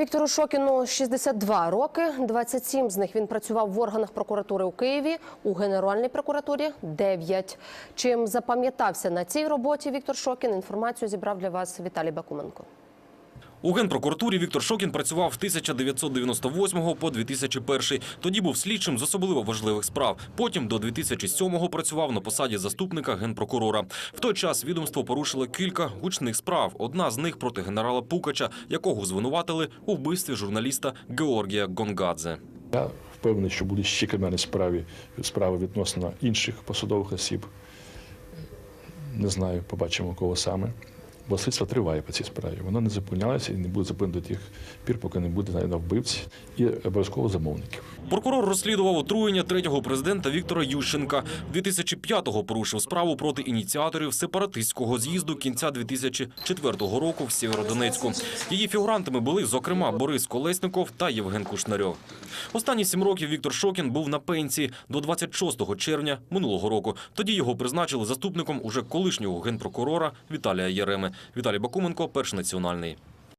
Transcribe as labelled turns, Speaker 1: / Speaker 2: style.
Speaker 1: Віктору Шокіну 62 роки. 27 з них він працював в органах прокуратури у Києві, у Генеральній прокуратурі 9. Чим запам'ятався на цій роботі Віктор Шокін? Інформацію зібрав для вас Віталій Бакуменко.
Speaker 2: У генпрокуратурі Віктор Шокін працював з 1998 по 2001. Тоді був слідчим з особливо важливих справ. Потім до 2007 працював на посаді заступника генпрокурора. В той час відомство порушило кілька гучних справ. Одна з них проти генерала Пукача, якого звинуватили у вбивстві журналіста Георгія Гонгадзе.
Speaker 3: Я впевнений, що будуть ще кримінальні справи, справи відносно інших посадових осіб. Не знаю, побачимо кого саме. Бо слідство триває по цій справі. Воно не зупинялося і не буде зупинено до тих пір, поки не буде знайдено вбивці і обов'язково замовників.
Speaker 2: Прокурор розслідував отруєння третього президента Віктора Ющенка. 2005-го порушив справу проти ініціаторів сепаратистського з'їзду кінця 2004 року в Сєвєродонецьку. Її фігурантами були, зокрема, Борис Колесніков та Євген Кушнарьов. Останні сім років Віктор Шокін був на пенсії до 26 червня минулого року. Тоді його призначили заступником уже колишнього генпрокурора Віталія Єреми. Віталій Бакуменко, перший національний.